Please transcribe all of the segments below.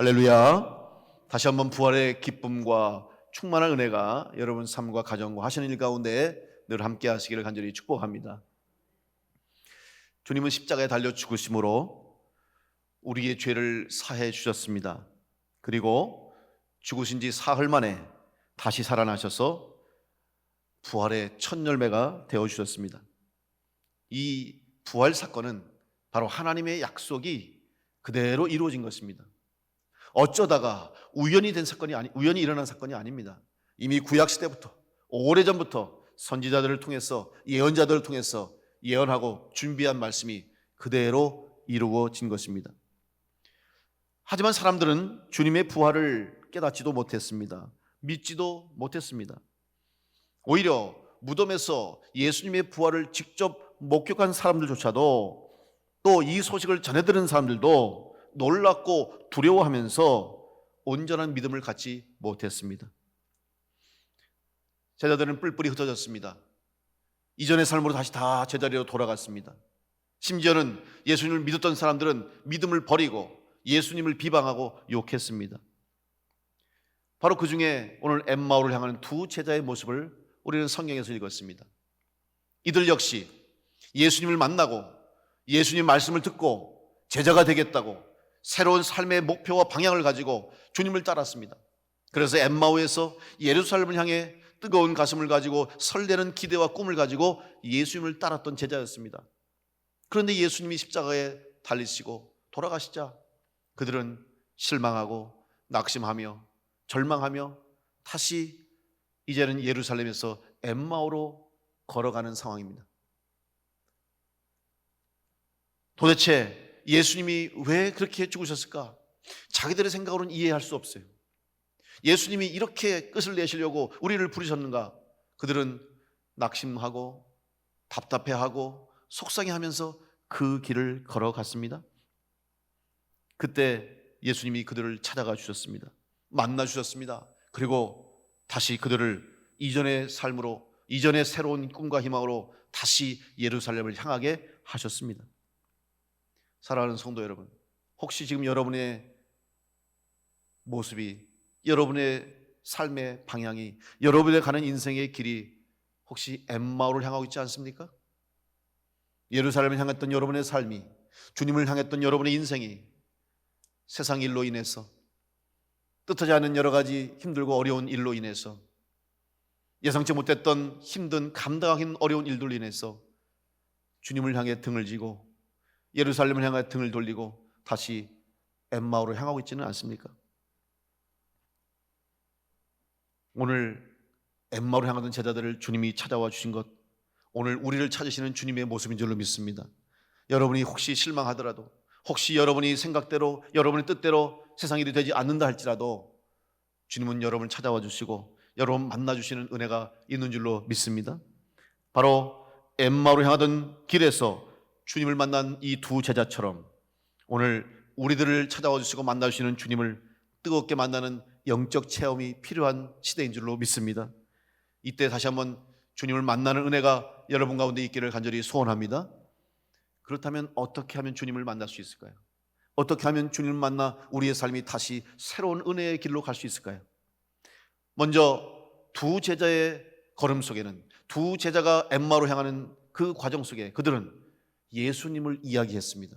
할렐루야. 다시 한번 부활의 기쁨과 충만한 은혜가 여러분 삶과 가정과 하시는 일 가운데 늘 함께 하시기를 간절히 축복합니다. 주님은 십자가에 달려 죽으심으로 우리의 죄를 사해 주셨습니다. 그리고 죽으신 지 사흘 만에 다시 살아나셔서 부활의 첫 열매가 되어 주셨습니다. 이 부활 사건은 바로 하나님의 약속이 그대로 이루어진 것입니다. 어쩌다가 우연히 된 사건이 아니 우연히 일어난 사건이 아닙니다. 이미 구약 시대부터 오래전부터 선지자들을 통해서 예언자들을 통해서 예언하고 준비한 말씀이 그대로 이루어진 것입니다. 하지만 사람들은 주님의 부활을 깨닫지도 못했습니다. 믿지도 못했습니다. 오히려 무덤에서 예수님의 부활을 직접 목격한 사람들조차도 또 이 소식을 전해 들은 사람들도 놀랍고 두려워하면서 온전한 믿음을 갖지 못했습니다. 제자들은 뿔뿔이 흩어졌습니다. 이전의 삶으로 다시 다 제자리로 돌아갔습니다. 심지어는 예수님을 믿었던 사람들은 믿음을 버리고 예수님을 비방하고 욕했습니다. 바로 그 중에 오늘 엠마오를 향하는 두 제자의 모습을 우리는 성경에서 읽었습니다. 이들 역시 예수님을 만나고 예수님 말씀을 듣고 제자가 되겠다고 새로운 삶의 목표와 방향을 가지고 주님을 따랐습니다. 그래서 엠마오에서 예루살렘을 향해 뜨거운 가슴을 가지고 설레는 기대와 꿈을 가지고 예수님을 따랐던 제자였습니다. 그런데 예수님이 십자가에 달리시고 돌아가시자 그들은 실망하고 낙심하며 절망하며 다시 이제는 예루살렘에서 엠마오로 걸어가는 상황입니다. 도대체 예수님이 왜 그렇게 죽으셨을까? 자기들의 생각으로는 이해할 수 없어요. 예수님이 이렇게 끝을 내시려고 우리를 부르셨는가? 그들은 낙심하고 답답해하고 속상해하면서 그 길을 걸어갔습니다. 그때 예수님이 그들을 찾아가 주셨습니다. 만나 주셨습니다. 그리고 다시 그들을 이전의 삶으로 이전의 새로운 꿈과 희망으로 다시 예루살렘을 향하게 하셨습니다. 사랑하는 성도 여러분, 혹시 지금 여러분의 모습이 여러분의 삶의 방향이 여러분의 가는 인생의 길이 혹시 엠마오를 향하고 있지 않습니까? 예루살렘을 향했던 여러분의 삶이 주님을 향했던 여러분의 인생이 세상 일로 인해서 뜻하지 않은 여러 가지 힘들고 어려운 일로 인해서 예상치 못했던 힘든 감당하기 어려운 일들로 인해서 주님을 향해 등을 지고 예루살렘을 향해 등을 돌리고 다시 엠마오로 향하고 있지는 않습니까? 오늘 엠마오로 향하던 제자들을 주님이 찾아와 주신 것 오늘 우리를 찾으시는 주님의 모습인 줄로 믿습니다. 여러분이 혹시 실망하더라도 혹시 여러분이 생각대로 여러분의 뜻대로 세상 일이 되지 않는다 할지라도 주님은 여러분을 찾아와 주시고 여러분 만나 주시는 은혜가 있는 줄로 믿습니다. 바로 엠마오로 향하던 길에서 주님을 만난 이 두 제자처럼 오늘 우리들을 찾아와 주시고 만나 주시는 주님을 뜨겁게 만나는 영적 체험이 필요한 시대인 줄로 믿습니다. 이때 다시 한번 주님을 만나는 은혜가 여러분 가운데 있기를 간절히 소원합니다. 그렇다면 어떻게 하면 주님을 만날 수 있을까요? 어떻게 하면 주님을 만나 우리의 삶이 다시 새로운 은혜의 길로 갈 수 있을까요? 먼저 두 제자의 걸음 속에는 두 제자가 엠마로 향하는 그 과정 속에 그들은 예수님을 이야기했습니다.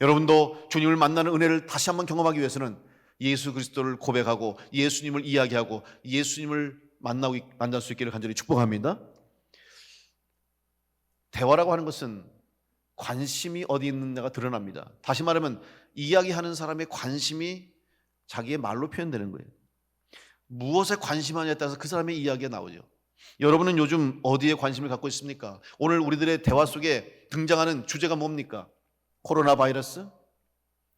여러분도 주님을 만나는 은혜를 다시 한번 경험하기 위해서는 예수 그리스도를 고백하고 예수님을 이야기하고 예수님을 만나고 만날 수 있기를 간절히 축복합니다. 대화라고 하는 것은 관심이 어디 있느냐가 드러납니다. 다시 말하면 이야기하는 사람의 관심이 자기의 말로 표현되는 거예요. 무엇에 관심하냐에 따라서 그 사람의 이야기가 나오죠. 여러분은 요즘 어디에 관심을 갖고 있습니까? 오늘 우리들의 대화 속에 등장하는 주제가 뭡니까? 코로나 바이러스,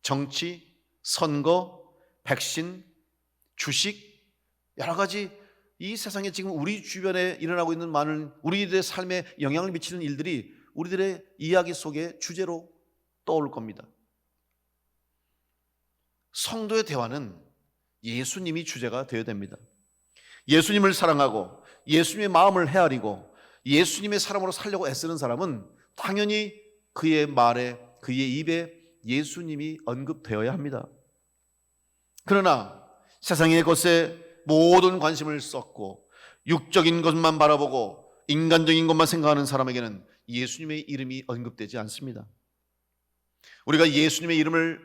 정치, 선거, 백신, 주식, 여러 가지 이 세상에 지금 우리 주변에 일어나고 있는 많은 우리들의 삶에 영향을 미치는 일들이 우리들의 이야기 속에 주제로 떠올 겁니다. 성도의 대화는 예수님이 주제가 되어야 됩니다. 예수님을 사랑하고 예수님의 마음을 헤아리고 예수님의 사람으로 살려고 애쓰는 사람은 당연히 그의 말에 그의 입에 예수님이 언급되어야 합니다. 그러나 세상의 것에 모든 관심을 쏟고 육적인 것만 바라보고 인간적인 것만 생각하는 사람에게는 예수님의 이름이 언급되지 않습니다. 우리가 예수님의 이름을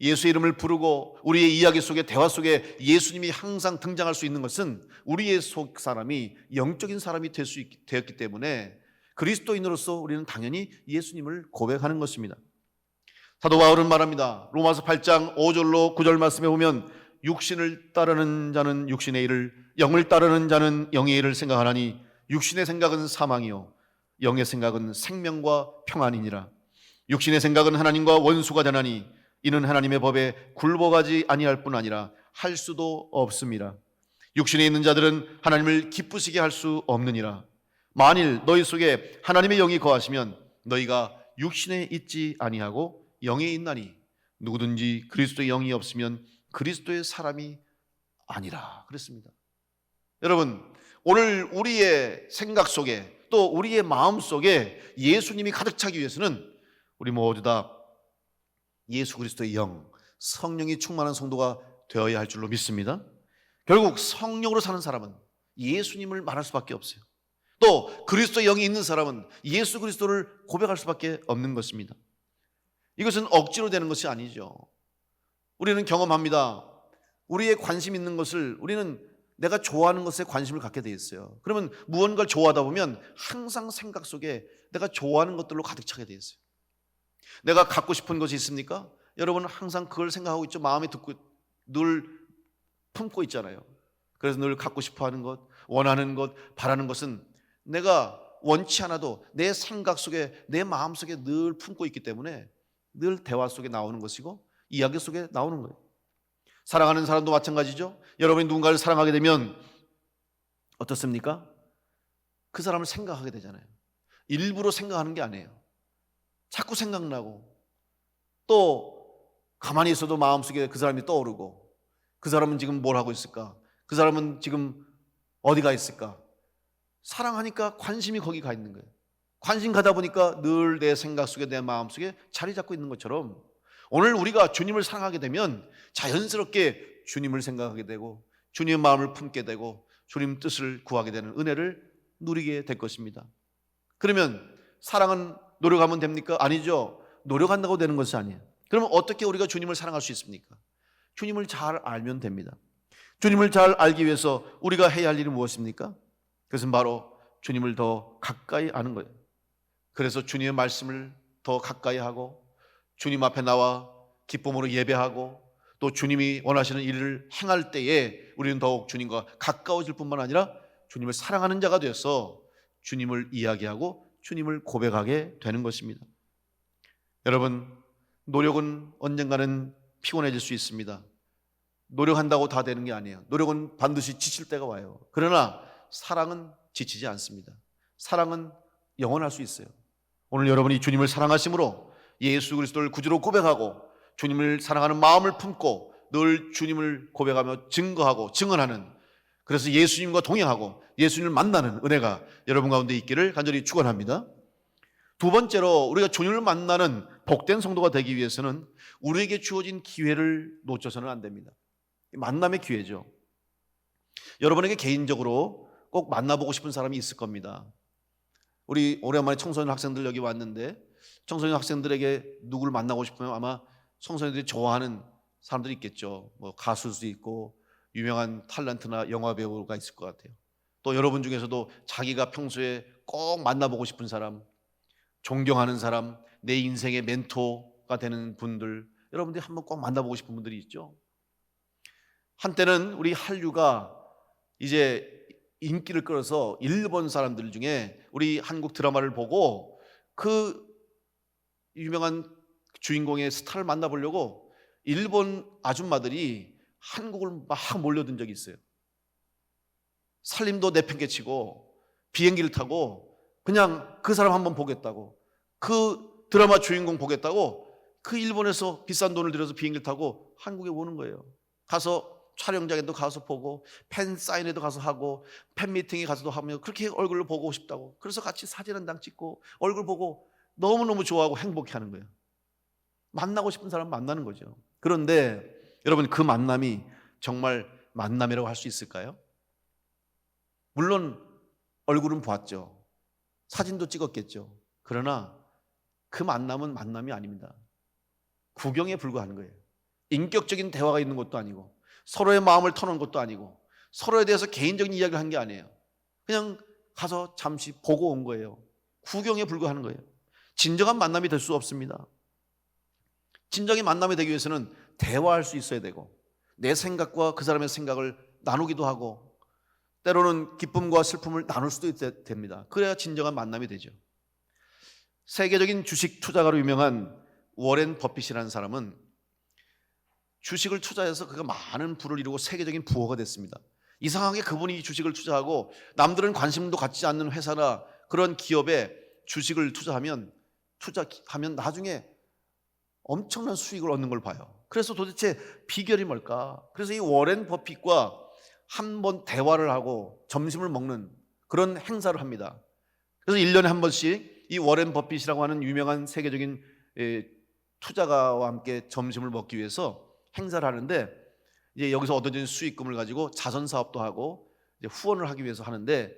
예수의 이름을 부르고 우리의 이야기 속에 대화 속에 예수님이 항상 등장할 수 있는 것은 우리의 속 사람이 영적인 사람이 될 수 되었기 때문에 그리스도인으로서 우리는 당연히 예수님을 고백하는 것입니다. 사도 바울은 말합니다. 로마서 8장 5절로 9절 말씀에 보면 육신을 따르는 자는 육신의 일을 영을 따르는 자는 영의 일을 생각하나니 육신의 생각은 사망이요 영의 생각은 생명과 평안이니라. 육신의 생각은 하나님과 원수가 되나니 이는 하나님의 법에 굴복하지 아니할 뿐 아니라 할 수도 없습니다. 육신에 있는 자들은 하나님을 기쁘시게 할 수 없느니라. 만일 너희 속에 하나님의 영이 거하시면 너희가 육신에 있지 아니하고 영에 있나니 누구든지 그리스도의 영이 없으면 그리스도의 사람이 아니라 그랬습니다. 여러분 오늘 우리의 생각 속에 또 우리의 마음 속에 예수님이 가득 차기 위해서는 우리 모두 다 예수 그리스도의 영, 성령이 충만한 성도가 되어야 할 줄로 믿습니다. 결국 성령으로 사는 사람은 예수님을 말할 수밖에 없어요. 또 그리스도의 영이 있는 사람은 예수 그리스도를 고백할 수밖에 없는 것입니다. 이것은 억지로 되는 것이 아니죠. 우리는 경험합니다. 우리의 관심 있는 것을 우리는 내가 좋아하는 것에 관심을 갖게 돼 있어요. 그러면 무언가를 좋아하다 보면 항상 생각 속에 내가 좋아하는 것들로 가득 차게 돼 있어요. 내가 갖고 싶은 것이 있습니까? 여러분은 항상 그걸 생각하고 있죠. 마음에 듣고 늘 품고 있잖아요. 그래서 늘 갖고 싶어 하는 것, 원하는 것, 바라는 것은 내가 원치 않아도 내 생각 속에, 내 마음 속에 늘 품고 있기 때문에 늘 대화 속에 나오는 것이고 이야기 속에 나오는 거예요. 사랑하는 사람도 마찬가지죠. 여러분이 누군가를 사랑하게 되면 어떻습니까? 그 사람을 생각하게 되잖아요. 일부러 생각하는 게 아니에요. 자꾸 생각나고 또 가만히 있어도 마음속에 그 사람이 떠오르고 그 사람은 지금 뭘 하고 있을까? 그 사람은 지금 어디가 있을까? 사랑하니까 관심이 거기 가 있는 거예요. 관심 가다 보니까 늘 내 생각 속에 내 마음 속에 자리 잡고 있는 것처럼 오늘 우리가 주님을 사랑하게 되면 자연스럽게 주님을 생각하게 되고 주님의 마음을 품게 되고 주님 뜻을 구하게 되는 은혜를 누리게 될 것입니다. 그러면 사랑은 노력하면 됩니까? 아니죠. 노력한다고 되는 것이 아니에요. 그러면 어떻게 우리가 주님을 사랑할 수 있습니까? 주님을 잘 알면 됩니다. 주님을 잘 알기 위해서 우리가 해야 할 일이 무엇입니까? 그것은 바로 주님을 더 가까이 아는 거예요. 그래서 주님의 말씀을 더 가까이 하고 주님 앞에 나와 기쁨으로 예배하고 또 주님이 원하시는 일을 행할 때에 우리는 더욱 주님과 가까워질 뿐만 아니라 주님을 사랑하는 자가 되어서 주님을 이야기하고 주님을 고백하게 되는 것입니다. 여러분, 노력은 언젠가는 피곤해질 수 있습니다. 노력한다고 다 되는 게 아니에요. 노력은 반드시 지칠 때가 와요. 그러나 사랑은 지치지 않습니다. 사랑은 영원할 수 있어요. 오늘 여러분이 주님을 사랑하심으로 예수 그리스도를 구주로 고백하고 주님을 사랑하는 마음을 품고 늘 주님을 고백하며 증거하고 증언하는 그래서 예수님과 동행하고 예수님을 만나는 은혜가 여러분 가운데 있기를 간절히 축원합니다. 두 번째로 우리가 주님을 만나는 복된 성도가 되기 위해서는 우리에게 주어진 기회를 놓쳐서는 안 됩니다. 만남의 기회죠. 여러분에게 개인적으로 꼭 만나보고 싶은 사람이 있을 겁니다. 우리 오랜만에 청소년 학생들 여기 왔는데 청소년 학생들에게 누구를 만나고 싶으면 아마 청소년들이 좋아하는 사람들이 있겠죠. 뭐 가수일 수도 있고 유명한 탤런트나 영화 배우가 있을 것 같아요. 또 여러분 중에서도 자기가 평소에 꼭 만나보고 싶은 사람, 존경하는 사람, 내 인생의 멘토가 되는 분들, 여러분들이 한번 꼭 만나보고 싶은 분들이 있죠. 한때는 우리 한류가 이제 인기를 끌어서 일본 사람들 중에 우리 한국 드라마를 보고 그 유명한 주인공의 스타를 만나보려고 일본 아줌마들이 한국을 막 몰려든 적이 있어요. 살림도 내팽개치고 비행기를 타고 그냥 그 사람 한번 보겠다고 그 드라마 주인공 보겠다고 그 일본에서 비싼 돈을 들여서 비행기를 타고 한국에 오는 거예요. 가서 촬영장에도 가서 보고 팬 사인회도 가서 하고 팬 미팅에 가서도 하며 그렇게 얼굴을 보고 싶다고 그래서 같이 사진 한 장 찍고 얼굴 보고 너무너무 좋아하고 행복해 하는 거예요. 만나고 싶은 사람 만나는 거죠. 그런데 여러분 그 만남이 정말 만남이라고 할 수 있을까요? 물론 얼굴은 보았죠. 사진도 찍었겠죠. 그러나 그 만남은 만남이 아닙니다. 구경에 불과한 거예요. 인격적인 대화가 있는 것도 아니고 서로의 마음을 터는 것도 아니고 서로에 대해서 개인적인 이야기를 한 게 아니에요. 그냥 가서 잠시 보고 온 거예요. 구경에 불과하는 거예요. 진정한 만남이 될 수 없습니다. 진정의 만남이 되기 위해서는 대화할 수 있어야 되고 내 생각과 그 사람의 생각을 나누기도 하고 때로는 기쁨과 슬픔을 나눌 수도 있- 됩니다. 그래야 진정한 만남이 되죠. 세계적인 주식 투자가로 유명한 워렌 버핏이라는 사람은 주식을 투자해서 그가 많은 부를 이루고 세계적인 부호가 됐습니다. 이상하게 그분이 주식을 투자하고 남들은 관심도 갖지 않는 회사나 그런 기업에 주식을 투자하면 투자하면 나중에 엄청난 수익을 얻는 걸 봐요. 그래서 도대체 비결이 뭘까? 그래서 이 워렌 버핏과 한 번 대화를 하고 점심을 먹는 그런 행사를 합니다. 그래서 1년에 한 번씩 이 워렌 버핏이라고 하는 유명한 세계적인 에, 투자가와 함께 점심을 먹기 위해서 행사를 하는데 이제 여기서 얻어진 수익금을 가지고 자선 사업도 하고 후원을 하기 위해서 하는데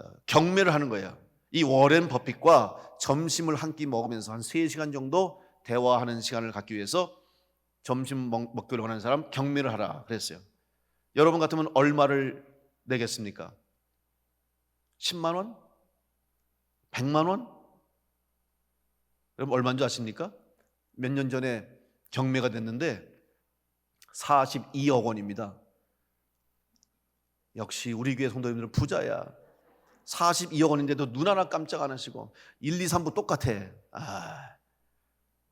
어, 경매를 하는 거예요. 이 워렌 버핏과 점심을 한 끼 먹으면서 한 3시간 정도 대화하는 시간을 갖기 위해서 점심 먹, 먹기로 하는 사람 경매를 하라 그랬어요. 여러분 같으면 얼마를 내겠습니까? 10만 원? 100만 원? 여러분 얼마인 줄 아십니까? 몇 년 전에 경매가 됐는데 42억 원입니다. 역시 우리 교회 성도님들은 부자야. 42억 원인데도 눈 하나 깜짝 안 하시고 1, 2, 3부 똑같아. 아,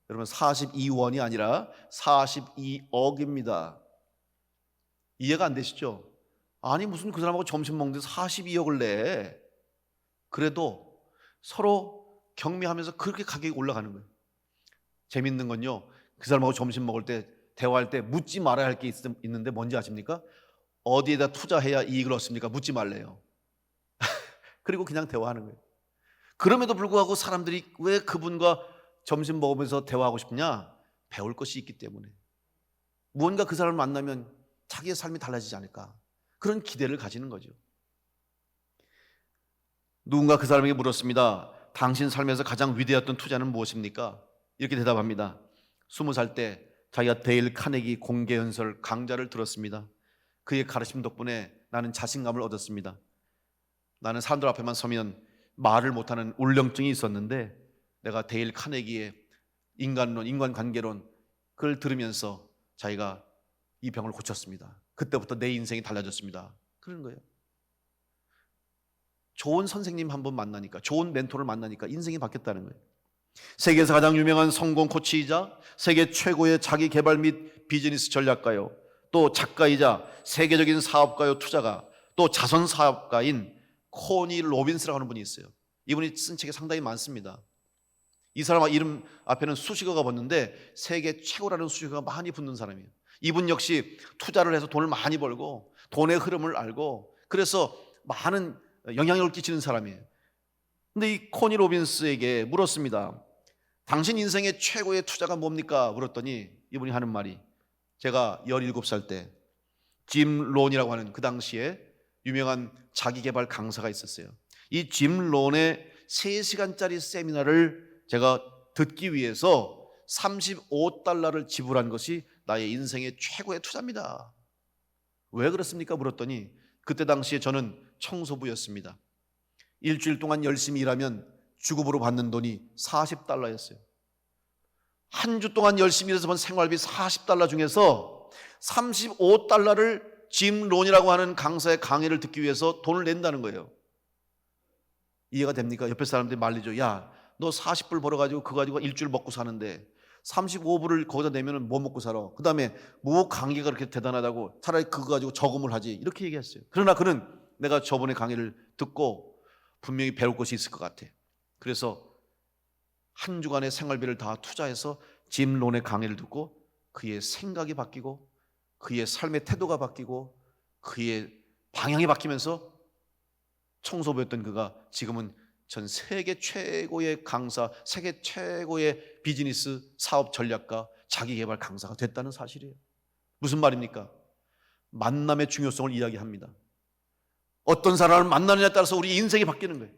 여러분 42원이 아니라 42억입니다. 이해가 안 되시죠? 아니 무슨 그 사람하고 점심 먹는데 42억을 내. 그래도 서로 경미하면서 그렇게 가격이 올라가는 거예요. 재밌는 건요. 그 사람하고 점심 먹을 때 대화할 때 묻지 말아야 할 게 있는데 뭔지 아십니까? 어디에다 투자해야 이익을 얻습니까? 묻지 말래요. 그리고 그냥 대화하는 거예요. 그럼에도 불구하고 사람들이 왜 그분과 점심 먹으면서 대화하고 싶냐? 배울 것이 있기 때문에. 무언가 그 사람을 만나면 자기의 삶이 달라지지 않을까. 그런 기대를 가지는 거죠. 누군가 그 사람에게 물었습니다. 당신 삶에서 가장 위대했던 투자는 무엇입니까? 이렇게 대답합니다. 스무 살 때 자기가 데일 카네기 공개 연설 강좌를 들었습니다. 그의 가르침 덕분에 나는 자신감을 얻었습니다. 나는 사람들 앞에만 서면 말을 못하는 울렁증이 있었는데 내가 데일 카네기의 인간론, 인간관계론 그걸 들으면서 자기가 이 병을 고쳤습니다. 그때부터 내 인생이 달라졌습니다. 그런 거예요. 좋은 선생님 한 번 만나니까, 좋은 멘토를 만나니까 인생이 바뀌었다는 거예요. 세계에서 가장 유명한 성공 코치이자 세계 최고의 자기 개발 및 비즈니스 전략가요. 또 작가이자 세계적인 사업가요 투자가 또 자선 사업가인 코니 로빈스라고 하는 분이 있어요. 이분이 쓴 책이 상당히 많습니다. 이 사람 이름 앞에는 수식어가 붙는데 세계 최고라는 수식어가 많이 붙는 사람이에요. 이분 역시 투자를 해서 돈을 많이 벌고 돈의 흐름을 알고 그래서 많은 영향력을 끼치는 사람이에요. 근데 이 코니 로빈스에게 물었습니다. 당신 인생의 최고의 투자가 뭡니까? 물었더니 이분이 하는 말이 제가 17살 때 짐 론이라고 하는 그 당시에 유명한 자기개발 강사가 있었어요. 이 짐 론의 3시간짜리 세미나를 제가 듣기 위해서 35달러를 지불한 것이 나의 인생의 최고의 투자입니다. 왜 그렇습니까? 물었더니 그때 당시에 저는 청소부였습니다. 일주일 동안 열심히 일하면 주급으로 받는 돈이 40달러였어요. 한 주 동안 열심히 일해서 번 생활비 40달러 중에서 35달러를 짐 론이라고 하는 강사의 강의를 듣기 위해서 돈을 낸다는 거예요. 이해가 됩니까? 옆에 사람들이 말리죠. 야, 너 40불 벌어가지고 그거 가지고 일주일 먹고 사는데 35불을 거기다 내면은 뭐 먹고 살아? 그 다음에 뭐 강의가 그렇게 대단하다고 차라리 그거 가지고 저금을 하지. 이렇게 얘기했어요. 그러나 그는 내가 저번에 강의를 듣고 분명히 배울 것이 있을 것 같아. 그래서 한 주간의 생활비를 다 투자해서 짐 론의 강의를 듣고 그의 생각이 바뀌고 그의 삶의 태도가 바뀌고 그의 방향이 바뀌면서 청소부였던 그가 지금은 전 세계 최고의 강사, 세계 최고의 비즈니스 사업 전략가, 자기 개발 강사가 됐다는 사실이에요. 무슨 말입니까? 만남의 중요성을 이야기합니다. 어떤 사람을 만나느냐에 따라서 우리 인생이 바뀌는 거예요.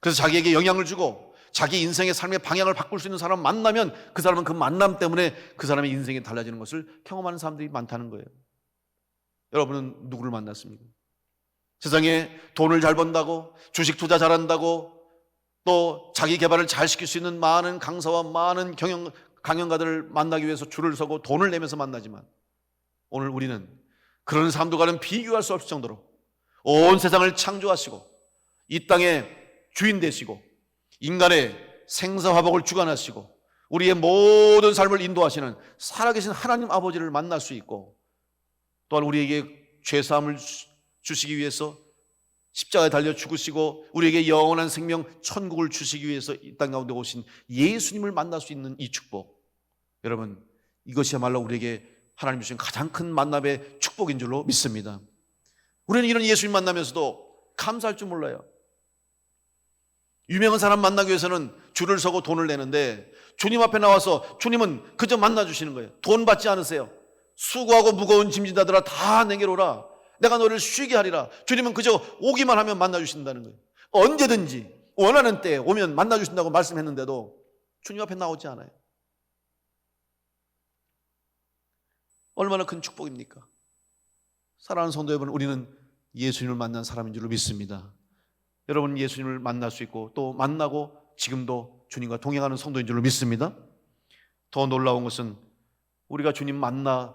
그래서 자기에게 영향을 주고 자기 인생의 삶의 방향을 바꿀 수 있는 사람 만나면 그 사람은 그 만남 때문에 그 사람의 인생이 달라지는 것을 경험하는 사람들이 많다는 거예요. 여러분은 누구를 만났습니까? 세상에 돈을 잘 번다고 주식 투자 잘한다고 또 자기 개발을 잘 시킬 수 있는 많은 강사와 많은 경영 강연가들을 만나기 위해서 줄을 서고 돈을 내면서 만나지만 오늘 우리는 그런 사람들과는 비교할 수 없을 정도로 온 세상을 창조하시고 이 땅의 주인 되시고 인간의 생사화복을 주관하시고 우리의 모든 삶을 인도하시는 살아계신 하나님 아버지를 만날 수 있고 또한 우리에게 죄사함을 주시기 위해서 십자가에 달려 죽으시고 우리에게 영원한 생명 천국을 주시기 위해서 이 땅 가운데 오신 예수님을 만날 수 있는 이 축복. 여러분 이것이야말로 우리에게 하나님 주신 가장 큰 만남의 축복인 줄로 믿습니다 우리는 이런 예수님 만나면서도 감사할 줄 몰라요 유명한 사람 만나기 위해서는 줄을 서고 돈을 내는데 주님 앞에 나와서 주님은 그저 만나 주시는 거예요 돈 받지 않으세요 수고하고 무거운 짐진다들아 다 내게로 오라 내가 너를 쉬게 하리라. 주님은 그저 오기만 하면 만나 주신다는 거예요. 언제든지 원하는 때 오면 만나 주신다고 말씀했는데도 주님 앞에 나오지 않아요. 얼마나 큰 축복입니까? 사랑하는 성도 여러분, 우리는 예수님을 만난 사람인 줄로 믿습니다. 여러분 예수님을 만날 수 있고 또 만나고 지금도 주님과 동행하는 성도인 줄로 믿습니다. 더 놀라운 것은 우리가 주님 만나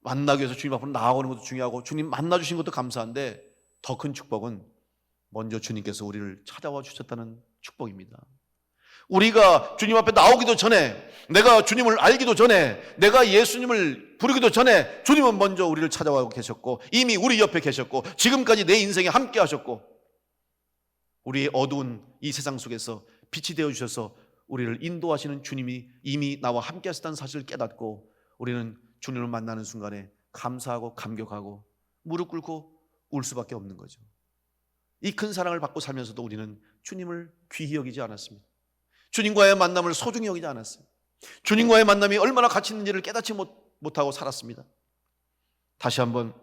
만나기 위해서 주님 앞으로 나아오는 것도 중요하고 주님 만나 주신 것도 감사한데 더 큰 축복은 먼저 주님께서 우리를 찾아와 주셨다는 축복입니다. 우리가 주님 앞에 나오기도 전에 내가 주님을 알기도 전에 내가 예수님을 부르기도 전에 주님은 먼저 우리를 찾아와 계셨고 이미 우리 옆에 계셨고 지금까지 내 인생에 함께 하셨고 우리의 어두운 이 세상 속에서 빛이 되어 주셔서 우리를 인도하시는 주님이 이미 나와 함께 하셨다는 사실을 깨닫고 우리는 주님을 만나는 순간에 감사하고 감격하고 무릎 꿇고 울 수밖에 없는 거죠. 이 큰 사랑을 받고 살면서도 우리는 주님을 귀히 여기지 않았습니다. 주님과의 만남을 소중히 여기지 않았어요. 주님과의 만남이 얼마나 가치 있는지를 깨닫지 못, 못하고 살았습니다. 다시 한번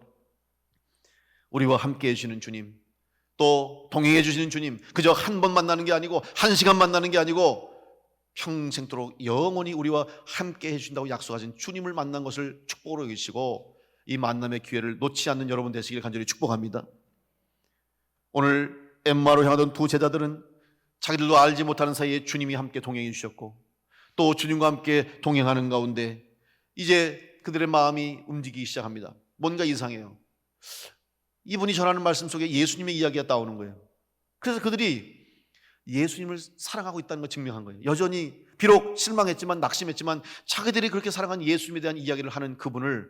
우리와 함께 해주시는 주님, 또 동행해 주시는 주님, 그저 한 번 만나는 게 아니고 한 시간 만나는 게 아니고 평생토록 영원히 우리와 함께 해주신다고 약속하신 주님을 만난 것을 축복으로 여기시고 이 만남의 기회를 놓지 않는 여러분 되시길 간절히 축복합니다. 오늘 엠마로 향하던 두 제자들은 자기들도 알지 못하는 사이에 주님이 함께 동행해 주셨고 또 주님과 함께 동행하는 가운데 이제 그들의 마음이 움직이기 시작합니다. 뭔가 이상해요. 이분이 전하는 말씀 속에 예수님의 이야기가 나오는 거예요. 그래서 그들이 예수님을 사랑하고 있다는 걸 증명한 거예요. 여전히 비록 실망했지만 낙심했지만 자기들이 그렇게 사랑한 예수님에 대한 이야기를 하는 그분을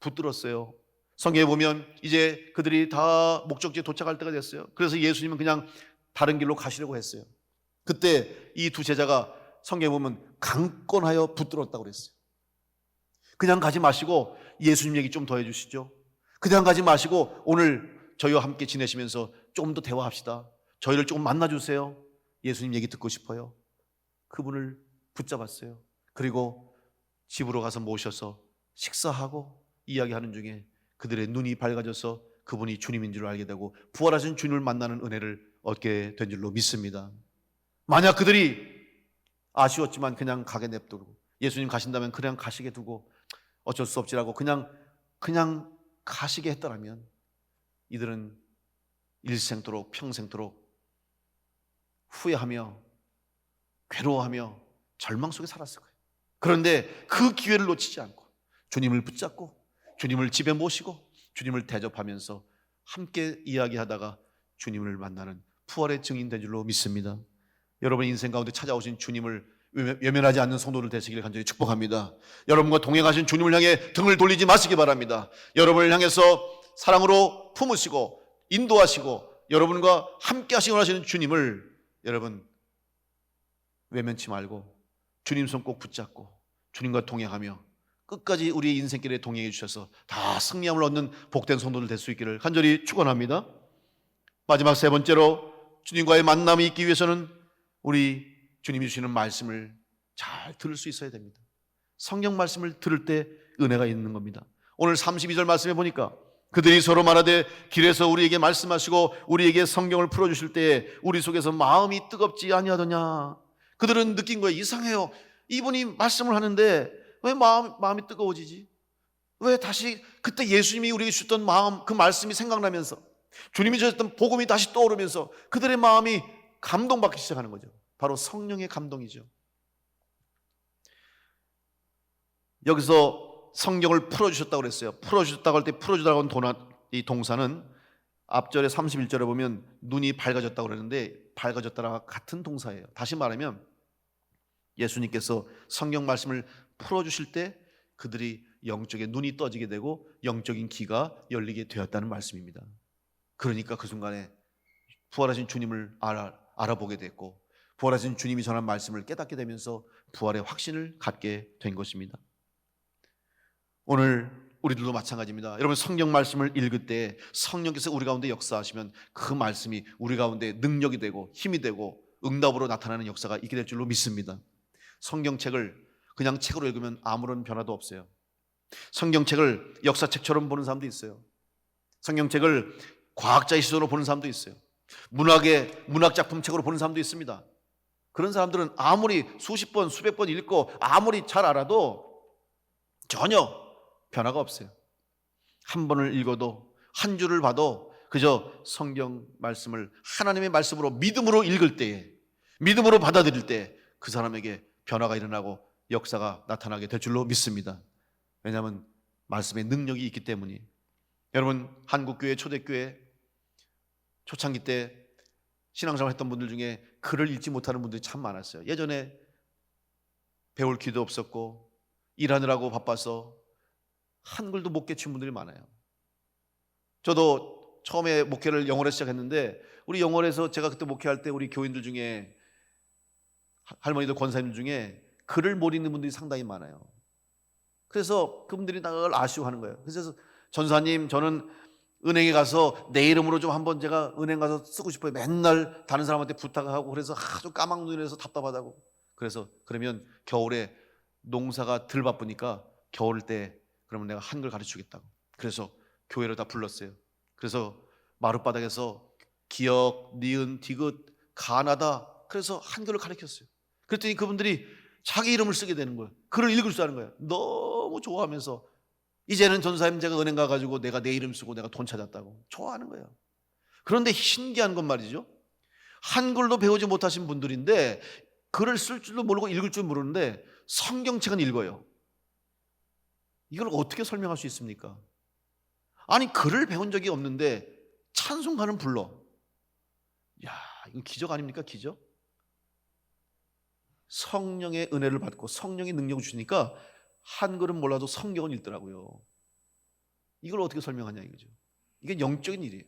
붙들었어요. 성경에 보면 이제 그들이 다 목적지에 도착할 때가 됐어요. 그래서 예수님은 그냥 다른 길로 가시려고 했어요. 그때 이 두 제자가 성경에 보면 강권하여 붙들었다고 그랬어요. 그냥 가지 마시고 예수님 얘기 좀 더 해주시죠. 그냥 가지 마시고 오늘 저희와 함께 지내시면서 조금 더 대화합시다. 저희를 조금 만나주세요. 예수님 얘기 듣고 싶어요. 그분을 붙잡았어요. 그리고 집으로 가서 모셔서 식사하고 이야기하는 중에 그들의 눈이 밝아져서 그분이 주님인 줄 알게 되고 부활하신 주님을 만나는 은혜를 얻게 된 줄로 믿습니다. 만약 그들이 아쉬웠지만 그냥 가게 냅두고 예수님 가신다면 그냥 가시게 두고 어쩔 수 없지라고 그냥 그냥 가시게 했더라면 이들은 일생토록 평생토록 후회하며 괴로워하며 절망 속에 살았을 거예요. 그런데 그 기회를 놓치지 않고 주님을 붙잡고 주님을 집에 모시고 주님을 대접하면서 함께 이야기하다가 주님을 만나는 부활의 증인 된 줄로 믿습니다. 여러분 인생 가운데 찾아오신 주님을 외면하지 않는 성도를 되시기를 간절히 축복합니다. 여러분과 동행하신 주님을 향해 등을 돌리지 마시기 바랍니다. 여러분을 향해서 사랑으로 품으시고 인도하시고 여러분과 함께 하시고 하시는 주님을 여러분 외면치 말고 주님 손 꼭 붙잡고 주님과 동행하며 끝까지 우리의 인생길에 동행해 주셔서 다 승리함을 얻는 복된 성도들 될 수 있기를 간절히 축원합니다. 마지막 세 번째로 주님과의 만남이 있기 위해서는 우리 주님이 주시는 말씀을 잘 들을 수 있어야 됩니다. 성경 말씀을 들을 때 은혜가 있는 겁니다. 오늘 32절 말씀해 보니까 그들이 서로 말하되 길에서 우리에게 말씀하시고 우리에게 성경을 풀어 주실 때에 우리 속에서 마음이 뜨겁지 아니하더냐. 그들은 느낀 거예요. 이상해요. 이분이 말씀을 하는데 왜 마음, 마음이 뜨거워지지? 왜 다시 그때 예수님이 우리에게 주셨던 마음, 그 말씀이 생각나면서 주님이 주셨던 복음이 다시 떠오르면서 그들의 마음이 감동받기 시작하는 거죠. 바로 성령의 감동이죠. 여기서 성경을 풀어주셨다고 그랬어요. 풀어주셨다고 할 때 풀어주다고 한 도나, 이 동사는 앞절에 31절에 보면 눈이 밝아졌다고 그러는데 밝아졌다랑 같은 동사예요. 다시 말하면 예수님께서 성경 말씀을 풀어주실 때 그들이 영적인 눈이 떠지게 되고 영적인 귀가 열리게 되었다는 말씀입니다. 그러니까 그 순간에 부활하신 주님을 알아, 알아보게 됐고 부활하신 주님이 전한 말씀을 깨닫게 되면서 부활의 확신을 갖게 된 것입니다. 오늘 우리들도 마찬가지입니다. 여러분 성경 말씀을 읽을 때 성령께서 우리 가운데 역사하시면 그 말씀이 우리 가운데 능력이 되고 힘이 되고 응답으로 나타나는 역사가 있게 될 줄로 믿습니다. 성경책을 그냥 책으로 읽으면 아무런 변화도 없어요. 성경책을 역사책처럼 보는 사람도 있어요. 성경책을 과학자의 시선으로 보는 사람도 있어요. 문학의 문학 작품 책으로 보는 사람도 있습니다. 그런 사람들은 아무리 수십 번, 수백 번 읽고 아무리 잘 알아도 전혀 변화가 없어요. 한 번을 읽어도 한 줄을 봐도 그저 성경 말씀을 하나님의 말씀으로 믿음으로 읽을 때에 믿음으로 받아들일 때 그 사람에게 변화가 일어나고 역사가 나타나게 될 줄로 믿습니다. 왜냐하면 말씀의 능력이 있기 때문이. 여러분 한국교회 초대교회 초창기 때 신앙생활 했던 분들 중에 글을 읽지 못하는 분들이 참 많았어요. 예전에 배울 기도 없었고 일하느라고 바빠서 한글도 못 깨친 분들이 많아요. 저도 처음에 목회를 영어로 시작했는데 우리 영어에서 제가 그때 목회할 때 우리 교인들 중에 할머니들 권사님들 중에 글을 못 읽는 분들이 상당히 많아요. 그래서 그분들이 늘 아쉬워하는 거예요. 그래서 전사님 저는 은행에 가서 내 이름으로 좀 한번 제가 은행 가서 쓰고 싶어요. 맨날 다른 사람한테 부탁하고 그래서 아주 까막눈이라서 답답하다고. 그래서 그러면 겨울에 농사가 덜 바쁘니까 겨울 때 그러면 내가 한글 가르치겠다고. 그래서 교회를 다 불렀어요. 그래서 마룻바닥에서 기역, 니은, 디귿, 가나다. 그래서 한글을 가르쳤어요. 그랬더니 그분들이 자기 이름을 쓰게 되는 거예요. 글을 읽을 줄 아는 거예요. 너무 좋아하면서 이제는 전사님 제가 은행 가가지고 내가 내 이름 쓰고 내가 돈 찾았다고 좋아하는 거예요. 그런데 신기한 건 말이죠. 한글도 배우지 못하신 분들인데 글을 쓸 줄도 모르고 읽을 줄 모르는데 성경책은 읽어요. 이걸 어떻게 설명할 수 있습니까? 아니 글을 배운 적이 없는데 찬송가는 불러. 야, 이건 기적 아닙니까? 기적? 성령의 은혜를 받고 성령의 능력을 주니까 한글은 몰라도 성경은 읽더라고요. 이걸 어떻게 설명하냐 이거죠. 이게 영적인 일이에요.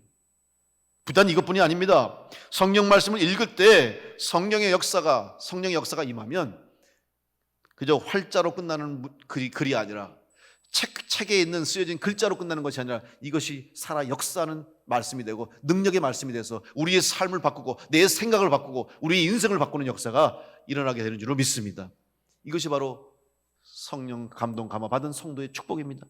부단 이것뿐이 아닙니다. 성령 말씀을 읽을 때 성령의 역사가 성령의 역사가 임하면 그저 활자로 끝나는 글이, 글이 아니라 책, 책에 있는 쓰여진 글자로 끝나는 것이 아니라 이것이 살아 역사하는 말씀이 되고 능력의 말씀이 돼서 우리의 삶을 바꾸고 내 생각을 바꾸고 우리의 인생을 바꾸는 역사가 일어나게 되는 줄로 믿습니다. 이것이 바로 성령 감동 감화 받은 성도의 축복입니다.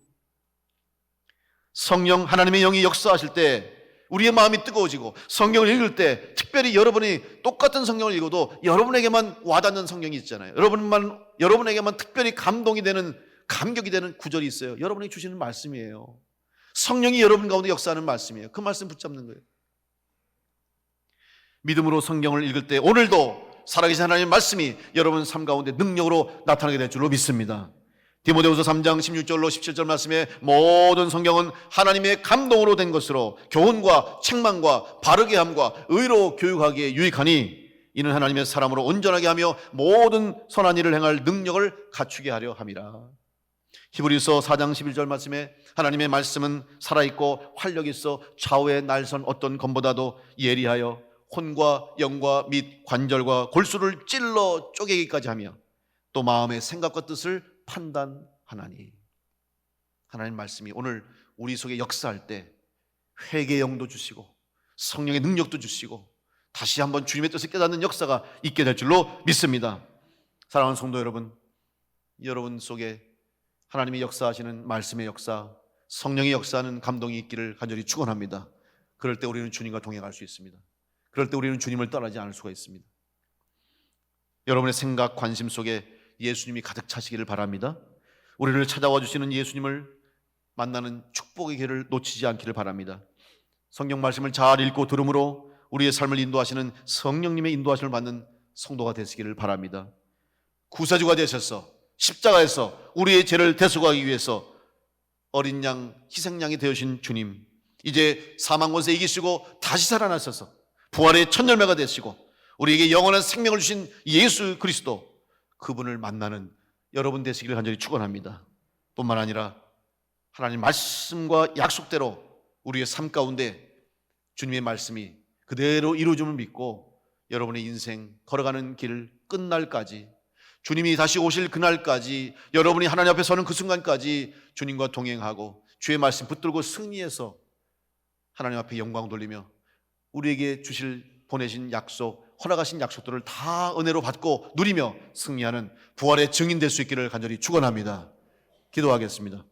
성령 하나님의 영이 역사하실 때 우리의 마음이 뜨거워지고 성경을 읽을 때 특별히 여러분이 똑같은 성경을 읽어도 여러분에게만 와닿는 성경이 있잖아요. 여러분만 여러분에게만 특별히 감동이 되는 감격이 되는 구절이 있어요. 여러분이 주시는 말씀이에요. 성령이 여러분 가운데 역사하는 말씀이에요. 그 말씀 붙잡는 거예요. 믿음으로 성경을 읽을 때 오늘도 살아계신 하나님의 말씀이 여러분 삶 가운데 능력으로 나타나게 될 줄로 믿습니다. 디모데후서 3장 16절로 17절 말씀에 모든 성경은 하나님의 감동으로 된 것으로 교훈과 책망과 바르게 함과 의로 교육하기에 유익하니 이는 하나님의 사람으로 온전하게 하며 모든 선한 일을 행할 능력을 갖추게 하려 함이라. 히브리서 4장 11절 말씀에 하나님의 말씀은 살아있고 활력 있어 좌우에 날선 어떤 검보다도 예리하여 혼과 영과 및 관절과 골수를 찔러 쪼개기까지 하며 또 마음의 생각과 뜻을 판단하나니 하나님 말씀이 오늘 우리 속에 역사할 때 회개의 영도 주시고 성령의 능력도 주시고 다시 한번 주님의 뜻을 깨닫는 역사가 있게 될 줄로 믿습니다. 사랑하는 성도 여러분, 여러분 속에 하나님이 역사하시는 말씀의 역사, 성령의 역사하는 감동이 있기를 간절히 축원합니다. 그럴 때 우리는 주님과 동행할 수 있습니다. 그럴 때 우리는 주님을 떠나지 않을 수가 있습니다. 여러분의 생각, 관심 속에 예수님이 가득 차시기를 바랍니다. 우리를 찾아와 주시는 예수님을 만나는 축복의 길을 놓치지 않기를 바랍니다. 성경 말씀을 잘 읽고 들음으로 우리의 삶을 인도하시는 성령님의 인도하심을 받는 성도가 되시기를 바랍니다. 구세주가 되셔서 십자가에서 우리의 죄를 대속하기 위해서 어린 양 희생양이 되어신 주님 이제 사망 권세 이기시고 다시 살아나셔서 부활의 첫 열매가 되시고 우리에게 영원한 생명을 주신 예수 그리스도 그분을 만나는 여러분 되시기를 간절히 축원합니다. 뿐만 아니라 하나님 말씀과 약속대로 우리의 삶 가운데 주님의 말씀이 그대로 이루어짐을 믿고 여러분의 인생 걸어가는 길 끝날까지 주님이 다시 오실 그날까지 여러분이 하나님 앞에 서는 그 순간까지 주님과 동행하고 주의 말씀 붙들고 승리해서 하나님 앞에 영광 돌리며 우리에게 주실 보내신 약속 허락하신 약속들을 다 은혜로 받고 누리며 승리하는 부활의 증인 될 수 있기를 간절히 축원합니다. 기도하겠습니다.